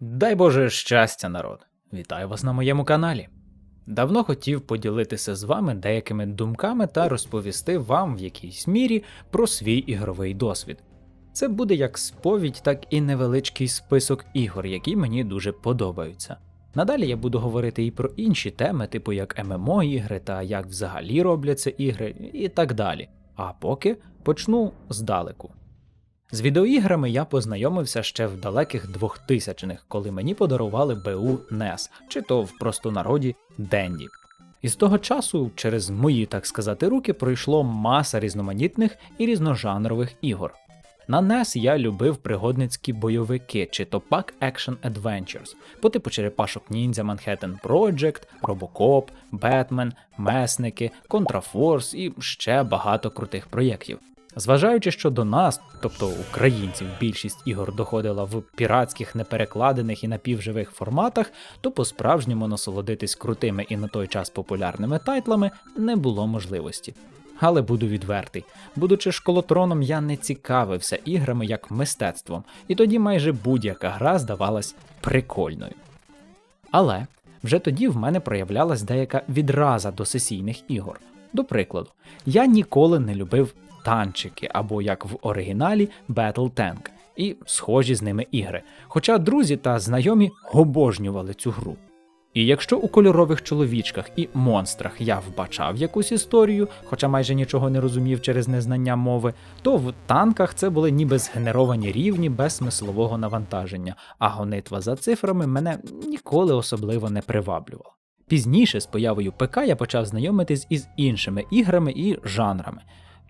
Дай Боже щастя, народ! Вітаю вас на моєму каналі. Давно хотів поділитися з вами деякими думками та розповісти вам в якійсь мірі про свій ігровий досвід. Це буде як сповідь, так і невеличкий список ігор, які мені дуже подобаються. Надалі я буду говорити і про інші теми, типу як ММО ігри та як взагалі робляться ігри, і так далі. А поки почну здалеку. З відеоіграми я познайомився ще в далеких 2000-х, коли мені подарували БУ NES, чи то в простонароді Денді. І з того часу, через мої, так сказати, руки пройшло маса різноманітних і різножанрових ігор. На NES я любив пригодницькі бойовики чи то Pack Action Adventures, по типу черепашок ніндзя Manhattan Project, Robocop, Batman, Месники, Контрафорс і ще багато крутих проєктів. Зважаючи, що до нас, тобто українців, більшість ігор доходила в піратських, неперекладених і напівживих форматах, то по-справжньому насолодитись крутими і на той час популярними тайтлами не було можливості. Але буду відвертий, будучи школотроном, я не цікавився іграми як мистецтвом, і тоді майже будь-яка гра здавалась прикольною. Але вже тоді в мене проявлялась деяка відраза до сесійних ігор. До прикладу, я ніколи не любив танчики або як в оригіналі Battle Tank і схожі з ними ігри. Хоча друзі та знайомі обожнювали цю гру. І якщо у кольорових чоловічках і монстрах я вбачав якусь історію, хоча майже нічого не розумів через незнання мови, то в танках це були ніби згенеровані рівні без смислового навантаження, а гонитва за цифрами мене ніколи особливо не приваблювала. Пізніше з появою ПК я почав знайомитись із іншими іграми і жанрами.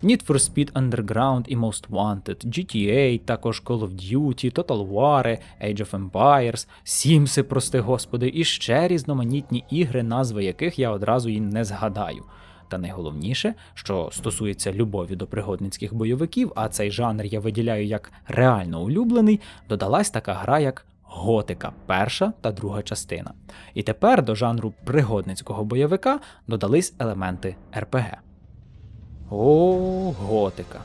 Need for Speed Underground і Most Wanted, GTA, також Call of Duty, Total War, Age of Empires, Sims, прости господи, і ще різноманітні ігри, назви яких я одразу і не згадаю. Та найголовніше, що стосується любові до пригодницьких бойовиків, а цей жанр я виділяю як реально улюблений, додалась така гра, як Готика, перша та друга частина. І тепер до жанру пригодницького бойовика додались елементи РПГ. О, готика.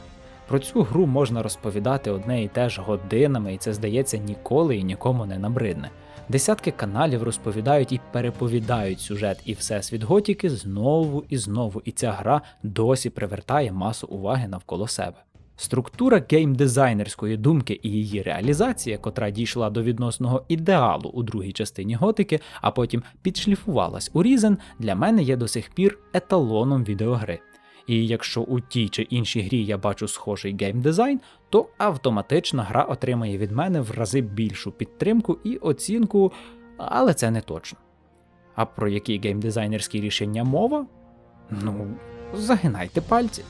Про цю гру можна розповідати одне і те ж годинами, і це здається ніколи і нікому не набридне. Десятки каналів розповідають і переповідають сюжет і всесвіт готіки знову і знову, і ця гра досі привертає масу уваги навколо себе. Структура геймдизайнерської думки і її реалізація, котра дійшла до відносного ідеалу у другій частині готики, а потім підшліфувалась у Різен, для мене є до сих пір еталоном відеогри. І якщо у тій чи іншій грі я бачу схожий геймдизайн, то автоматично гра отримає від мене в рази більшу підтримку і оцінку, але це не точно. А про які геймдизайнерські рішення мова? Ну, загинайте пальці.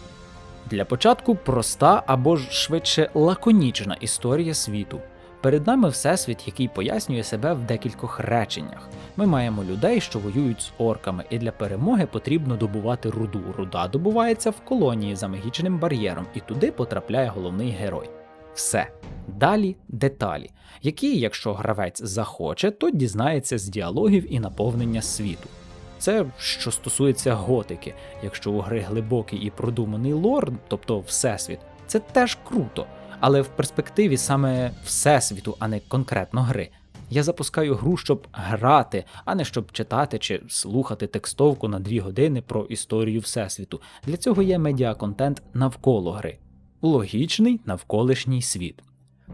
Для початку проста або ж швидше лаконічна історія світу. Перед нами всесвіт, який пояснює себе в декількох реченнях. Ми маємо людей, що воюють з орками, і для перемоги потрібно добувати руду. Руда добувається в колонії за магічним бар'єром, і туди потрапляє головний герой. Все. Далі деталі, які, якщо гравець захоче, то дізнається з діалогів і наповнення світу. Це що стосується готики. Якщо у гри глибокий і продуманий лор, тобто всесвіт, це теж круто. Але в перспективі саме всесвіту, а не конкретно гри. Я запускаю гру, щоб грати, а не щоб читати чи слухати текстовку на дві години про історію всесвіту. Для цього є медіаконтент навколо гри. Логічний навколишній світ.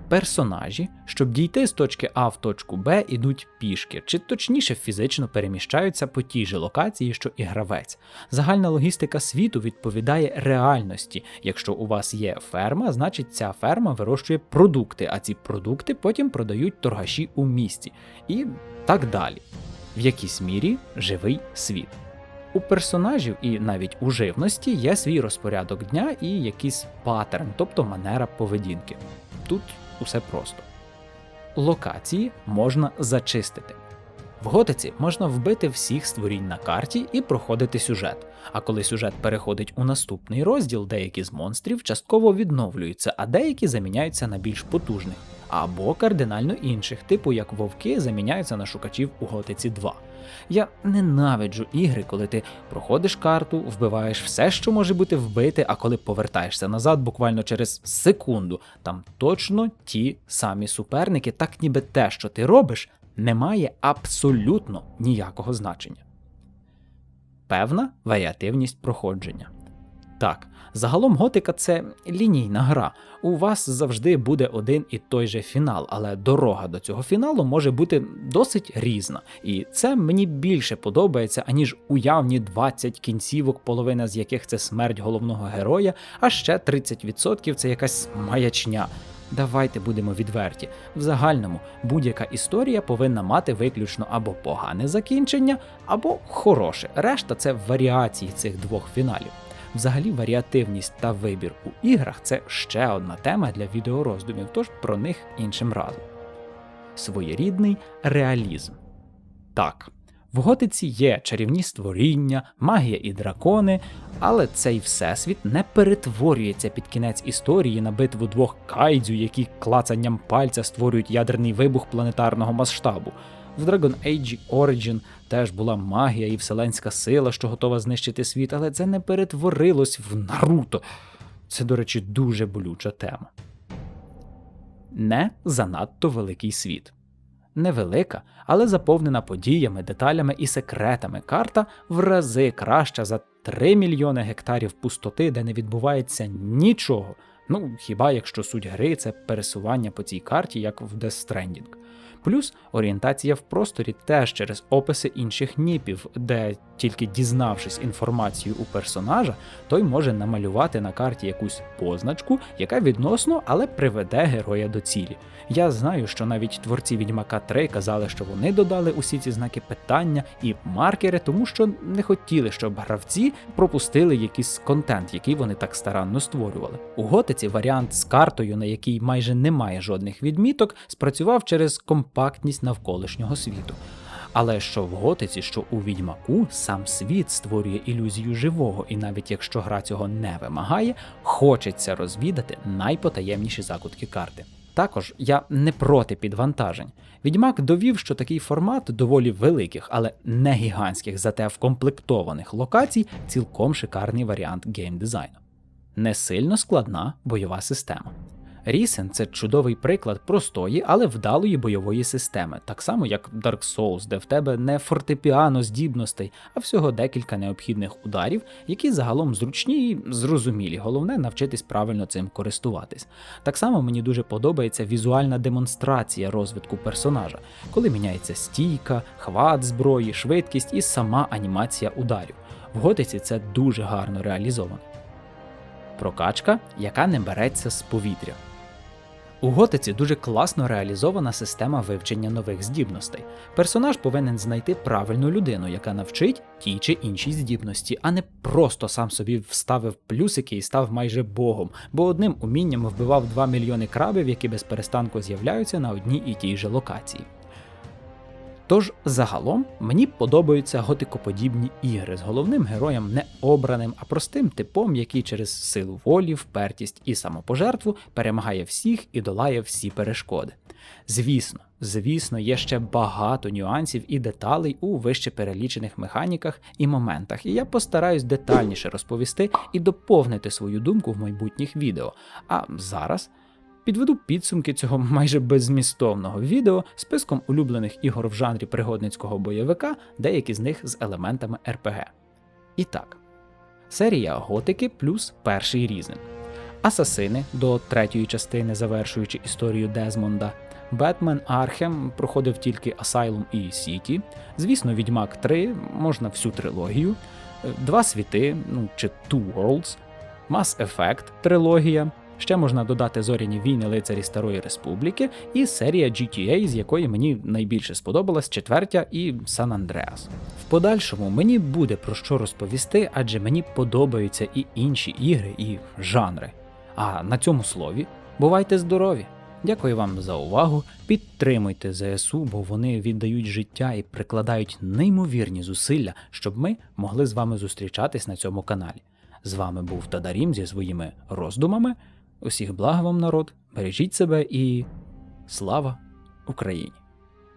Персонажі, щоб дійти з точки А в точку Б, ідуть пішки, чи точніше фізично переміщаються по тій же локації, що і гравець. Загальна логістика світу відповідає реальності. Якщо у вас є ферма, значить ця ферма вирощує продукти, а ці продукти потім продають торгаші у місті. І так далі. В якійсь мірі живий світ. У персонажів і навіть у живності є свій розпорядок дня і якийсь паттерн, тобто манера поведінки. Тут усе просто. Локації можна зачистити. В готиці можна вбити всіх створінь на карті і проходити сюжет. А коли сюжет переходить у наступний розділ, деякі з монстрів частково відновлюються, а деякі заміняються на більш потужних. або кардинально інших, типу як вовки заміняються на шукачів у Готиці 2. Я ненавиджу ігри, коли ти проходиш карту, вбиваєш все, що може бути вбите, а коли повертаєшся назад буквально через секунду, там точно ті самі суперники, так ніби те, що ти робиш, не має абсолютно ніякого значення. Певна варіативність проходження. Так, загалом готика це лінійна гра. У вас завжди буде один і той же фінал, але дорога до цього фіналу може бути досить різна. І це мені більше подобається, аніж уявні 20 кінцівок, половина з яких це смерть головного героя, а ще 30% це якась маячня. Давайте будемо відверті. В загальному будь-яка історія повинна мати виключно або погане закінчення, або хороше. Решта це варіації цих двох фіналів. Взагалі, варіативність та вибір у іграх це ще одна тема для відеороздумів, тож про них іншим разом. Своєрідний реалізм. Так, в готиці є чарівні створіння, магія і дракони, але цей всесвіт не перетворюється під кінець історії на битву двох кайдзю, які клацанням пальця створюють ядерний вибух планетарного масштабу. В Dragon Age Origin теж була магія і вселенська сила, що готова знищити світ, але це не перетворилось в Наруто. Це, до речі, дуже болюча тема. Не занадто великий світ. Невелика, але заповнена подіями, деталями і секретами карта в рази краща за 3 мільйони гектарів пустоти, де не відбувається нічого. Ну, хіба якщо суть гри це пересування по цій карті, як в Death Stranding. Плюс орієнтація в просторі теж через описи інших ніпів, де тільки дізнавшись інформацію у персонажа, той може намалювати на карті якусь позначку, яка відносно, але приведе героя до цілі. Я знаю, що навіть творці Відьмака 3 казали, що вони додали усі ці знаки питання і маркери, тому що не хотіли, щоб гравці пропустили якийсь контент, який вони так старанно створювали. У готиці варіант з картою, на якій майже немає жодних відміток, спрацював через компактність навколишнього світу. Але що в готиці, що у відьмаку, сам світ створює ілюзію живого, і навіть якщо гра цього не вимагає, хочеться розвідати найпотаємніші закутки карти. Також я не проти підвантажень. Відьмак довів, що такий формат доволі великих, але не гігантських, зате вкомплектованих локацій цілком шикарний варіант геймдизайну. Не сильно складна бойова система. Рісен це чудовий приклад простої, але вдалої бойової системи, так само як Dark Souls, де в тебе не фортепіано здібностей, а всього декілька необхідних ударів, які загалом зручні і зрозумілі. Головне навчитись правильно цим користуватись. Так само мені дуже подобається візуальна демонстрація розвитку персонажа, коли міняється стійка, хват зброї, швидкість і сама анімація ударів. В готиці це дуже гарно реалізовано. Прокачка, яка не береться з повітря. У готиці дуже класно реалізована система вивчення нових здібностей. Персонаж повинен знайти правильну людину, яка навчить тій чи іншій здібності, а не просто сам собі вставив плюсики і став майже богом, бо одним умінням вбивав 2 мільйони крабів, які без перестанку з'являються на одній і тій же локації. Тож загалом мені подобаються готикоподібні ігри з головним героєм не обраним, а простим типом, який через силу волі, впертість і самопожертву перемагає всіх і долає всі перешкоди. Звісно, звісно, є ще багато нюансів і деталей у вище перелічених механіках і моментах, і я постараюсь детальніше розповісти і доповнити свою думку в майбутніх відео. А зараз Підведу підсумки цього майже беззмістовного відео списком улюблених ігор в жанрі пригодницького бойовика, деякі з них з елементами РПГ. І так, серія Готики плюс перший різник. Асасини до третьої частини, завершуючи історію Дезмонда. Бетмен Архем проходив тільки Asylum і Сіті. Звісно, Відьмак 3 можна всю трилогію, Два світи, ну чи Two Worlds, Mass Effect трилогія. Ще можна додати зоряні війни лицарі Старої Республіки і серія GTA, з якої мені найбільше сподобалась четвертя і Сан Андреас. В подальшому мені буде про що розповісти, адже мені подобаються і інші ігри, і жанри. А на цьому слові бувайте здорові! Дякую вам за увагу. Підтримуйте ЗСУ, бо вони віддають життя і прикладають неймовірні зусилля, щоб ми могли з вами зустрічатись на цьому каналі. З вами був Тадарім зі своїми роздумами. Усіх благ вам народ, бережіть себе і Слава Україні!